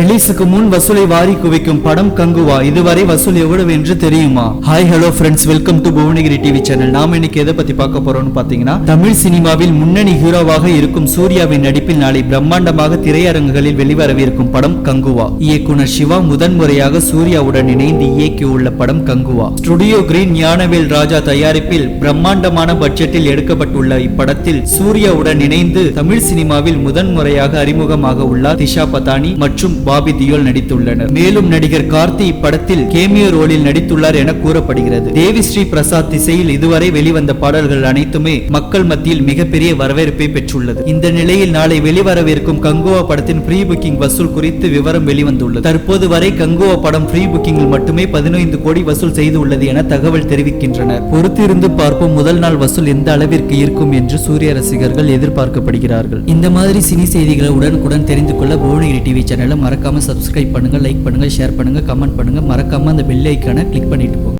ரிலீஸுக்கு முன் வசூலை வாரி குவிக்கும் படம் கங்குவா. இதுவரை வசூல் எவ்வளவு என்று தெரியுமா? Hi hello friends welcome to Bhuvanagiri TV channel நாம இன்னைக்கு எதை பத்தி பார்க்க போறோம்னு பாத்தீங்கன்னா தமிழ் சினிமாவில் முன்னணி ஹீரோவாக இருக்கும் சூர்யாவின் நடிப்பில் நாளை பிரம்மாண்டமாக திரையரங்குகளில் வெளிவரவிருக்கும் படம் கங்குவா. இயக்குனர் சிவா முதன்முறையாக சூர்யாவுடன் இணைந்து இயக்கியுள்ள படம் கங்குவா. ஸ்டுடியோ கிரீன் ஞானவேல் ராஜா தயாரிப்பில் பிரம்மாண்டமான பட்ஜெட்டில் எடுக்கப்பட்டுள்ள இப்படத்தில் சூர்யாவுடன் இணைந்து தமிழ் சினிமாவில் முதன்முறையாக அறிமுகமாக உள்ளார் திஷா பதானி மற்றும் பாபி தியோல் நடித்துள்ளனர். மேலும் நடிகர் கார்த்தி இப்படத்தில் கேமியோ ரோலில் நடித்துள்ளார் என கூறப்படுகிறது. தேவி ஸ்ரீ பிரசாத் திசையில் இதுவரை வெளிவந்த பாடல்கள் அனைத்துமே மக்கள் மத்தியில் மிகப்பெரிய வரவேற்பை பெற்றுள்ளது. இந்த நிலையில் நாளை வெளிவரவிருக்கும் கங்குவா படத்தின் ப்ரீ புக்கிங் வசூல் குறித்து விவரம் வெளிவந்துள்ளது. தற்போது வரை கங்குவா படம் ப்ரீ புக்கிங்கில் மட்டுமே பதினைந்து கோடி வசூல் செய்துள்ளது என தகவல் தெரிவிக்கின்றனர். பொறுத்திருந்து பார்ப்போம் முதல் நாள் வசூல் எந்த அளவிற்கு இருக்கும் என்று சூரிய ரசிகர்கள் எதிர்பார்க்கப்படுகிறார்கள். இந்த மாதிரி சினி செய்திகளை உடனுக்குடன் தெரிந்து கொள்ள புவனகிரி டிவி சேனலை மறக்காமல் சப்ஸ்கிரைப் பண்ணுங்கள் லைக் பண்ணுங்கள் ஷேர் பண்ணுங்கள் கமெண்ட் பண்ணுங்கள் மறக்காம அந்த பெல் ஐக்கானை கிளிக் பண்ணிட்டு போங்க.